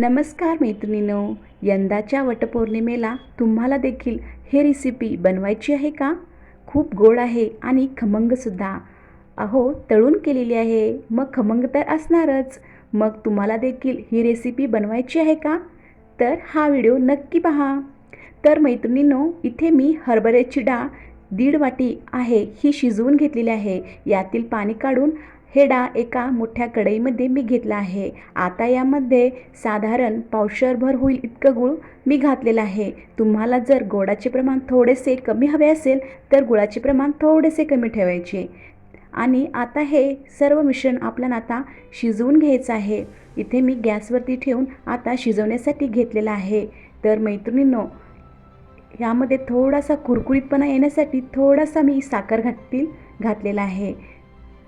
नमस्कार मैत्रिणीनो यंदाच्या वटपौर्णिमेला तुम्हाला देखील हे रेसिपी बनवायची आहे का? खूप गोड आहे आणि खमंगसुद्धा अहो तळून केलेली आहे. मग खमंग तर असणारच. मग तुम्हाला देखील ही रेसिपी बनवायची आहे का? तर हा व्हिडिओ नक्की पहा. तर मैत्रिणींनो इथे मी हरभऱ्याची डाळ दीड वाटी आहे ही शिजवून घेतलेली आहे. यातील पाणी काढून हे डाळ एका मोठ्या कढईमध्ये मी घेतला आहे. आता यामध्ये साधारण पावशरभर होईल इतकं गूळ मी घातलेलं आहे. तुम्हाला जर गोडाचे प्रमाण थोडेसे कमी हवे असेल तर गुळाचे प्रमाण थोडेसे कमी ठेवायचे. आणि आता हे सर्व मिश्रण आपल्याला आता शिजवून घ्यायचं आहे. इथे मी गॅसवरती ठेवून आता शिजवण्यासाठी घेतलेलं आहे. तर मैत्रिणींनो यामध्ये थोडासा कुरकुरीतपणा येण्यासाठी थोडासा मी साखर घातील घातलेला आहे.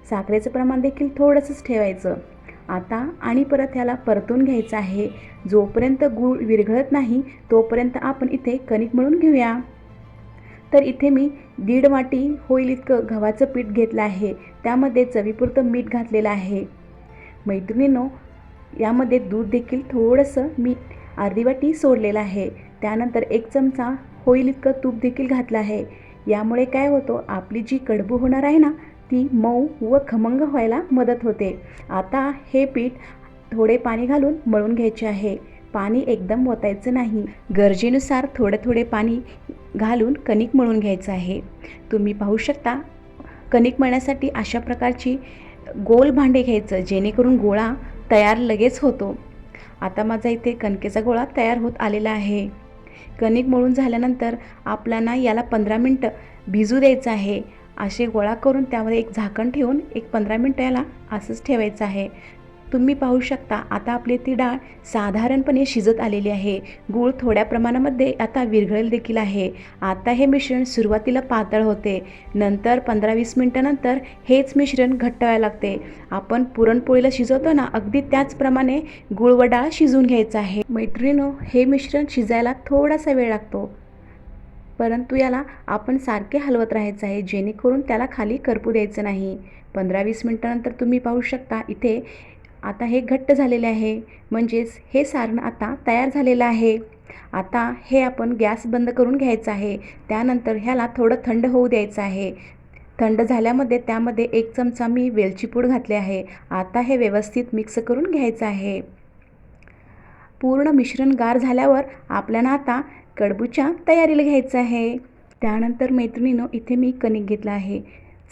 साखरेचं प्रमाण देखील थोडंसंच ठेवायचं. आता आणि परत ह्याला परतून घ्यायचं आहे. जोपर्यंत गूळ विरघळत नाही तोपर्यंत आपण इथे कणिक मळून घेऊया. तर इथे मी दीड वाटी होईल इतकं गव्हाचं पीठ घेतलं आहे. त्यामध्ये चवीपुरतं मीठ घातलेलं आहे. मैत्रिणींनो यामध्ये दूध देखील थोडंसं मी अर्धी वाटी सोडलेलं आहे. त्यानंतर एक चमचा होईल इतकं तूप देखील घातलं आहे. यामुळे काय होतं आपली जी कडबू होणार आहे ना ती मऊ व खमंग व्हायला मदत होते. आता हे पीठ थोडे पाणी घालून मळून घ्यायचे आहे. पाणी एकदम ओतायचं नाही. गरजेनुसार थोडे थोडे पाणी घालून कणिक मळून घ्यायचं आहे. तुम्ही पाहू शकता कणिक मळण्यासाठी अशा प्रकारची गोल भांडे घ्यायचं जेणेकरून गोळा तयार लगेच होतो. आता माझा इथे कणकेचा गोळा तयार होत आलेला आहे. कणिक मळून झाल्यानंतर आपल्याला याला पंधरा मिनटं भिजू द्यायचं आहे. असे गोळा करून त्यामध्ये एक झाकण ठेवून एक पंधरा मिनटं याला असंच ठेवायचं आहे. तुम्ही पाहू शकता आता आपली ती डाळ साधारणपणे शिजत आलेली आहे. गूळ थोड्या प्रमाणामध्ये आता विरघळेल देखील आहे. आता हे मिश्रण सुरुवातीला पातळ होते. नंतर पंधरा वीस मिनटानंतर हेच मिश्रण घट्ट व्हायला लागते. आपण पुरणपोळीला शिजवतो ना अगदी त्याचप्रमाणे गूळ व डाळ शिजवून घ्यायचं आहे. मैत्रिणीनो हे मिश्रण शिजायला थोडासा वेळ लागतो. परंतु याला आपण सारखे हलवत राहायचं आहे जेणेकरून त्याला खाली करपू द्यायचं नाही. पंधरा वीस मिनटानंतर तुम्ही पाहू शकता इथे आता हे घट्ट झालेले आहे. म्हणजेच हे सारण आता तयार झालेलं आहे. आता हे आपण गॅस बंद करून घ्यायचं आहे. त्यानंतर ह्याला थोडं थंड होऊ द्यायचं आहे. थंड झाल्यामध्ये त्यामध्ये एक चमचा मी वेलची पूड घातली आहे. आता हे व्यवस्थित मिक्स करून घ्यायचं आहे. पूर्ण मिश्रण गार झाल्यावर आपल्याला आता कडबूच्या तयारीला घ्यायचं आहे. त्यानंतर मैत्रिणीनं इथे मी कणिक घेतला आहे.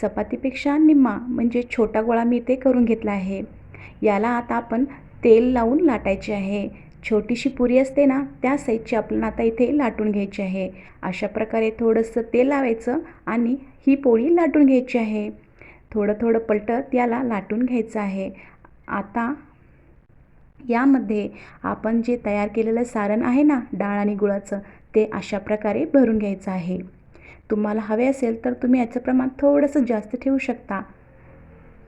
चपातीपेक्षा निम्मा म्हणजे छोटा गोळा मी इथे करून घेतला आहे. याला आता आपण तेल लावून लाटायचे आहे. छोटीशी पुरी असते ना त्या साईजची आपल्याला आता इथे लाटून घ्यायची आहे. अशा प्रकारे थोडंसं तेल लावायचं आणि ही पोळी लाटून घ्यायची आहे. थोडं थोडं पलटत याला लाटून घ्यायचं आहे. आता यामध्ये आपण जे तयार केलेलं सारण आहे ना डाळ आणि गुळाचं ते अशा प्रकारे भरून घ्यायचं आहे. तुम्हाला हवे असेल तर तुम्ही याचं प्रमाण थोडंसं जास्त ठेवू शकता.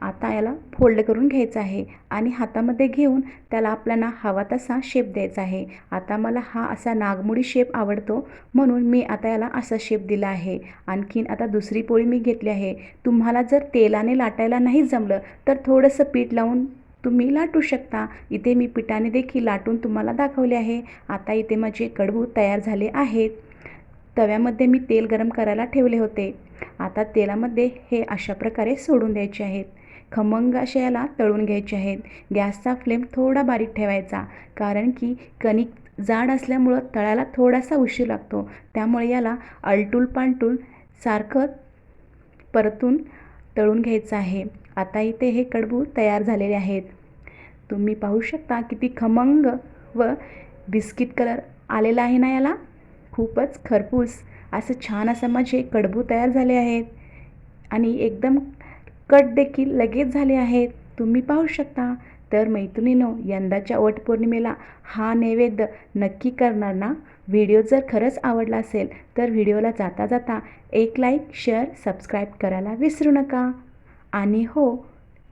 आता याला फोल्ड करून घ्यायचं आहे आणि हातामध्ये घेऊन त्याला आपल्याला हवा तसा शेप द्यायचा आहे. आता मला हा असा नागमोडी शेप आवडतो म्हणून मी आता याला असा शेप दिला आहे. आणखीन आता दुसरी पोळी मी घेतली आहे. तुम्हाला जर तेलाने लाटायला नाही जमलं तर थोडंसं पीठ लावून तुम्ही लाटू शकता. इथे मी पिठाने देखील लाटून तुम्हाला दाखवले आहे. आता इथे माझे कडबू तयार झाले आहेत. तव्यामध्ये मी तेल गरम करायला ठेवले होते. आता तेलामध्ये हे अशा प्रकारे सोडून द्यायचे आहेत. खमंग अशा याला तळून घ्यायचे आहेत. गॅसचा फ्लेम थोडा बारीक ठेवायचा कारण की कणिक जाड असल्यामुळं तळायला थोडासा उशीर लागतो. त्यामुळे याला अलटूल पालटूल सारखं परतून तळून घ्यायचं आहे. आता इथे हे कडबू तयार झालेले आहेत. तुम्ही पाहू शकता किती खमंग व बिस्किट कलर आलेला आहे ना याला. खूपच खरपूस. असं छान असं म्हणजे माझे कडबू तयार झाले आहेत. आणि एकदम कट देखील लगेच झाले आहेत. तुम्ही पाहू शकता. तर मैत्रिणीनो यंदाच्या वटपौर्णिमेला हा नैवेद्य नक्की करणार ना? व्हिडिओ जर खरंच आवडला असेल तर व्हिडिओला जाता जाता एक लाईक शेअर सबस्क्राईब करायला विसरू नका. आणि हो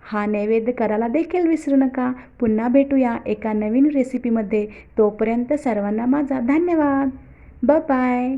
हा नैवेद्य करायला देखील विसरू नका. पुन्हा भेटूया एका नवीन रेसिपीमध्ये तोपर्यंत सर्वांना माझा धन्यवाद. ब बाय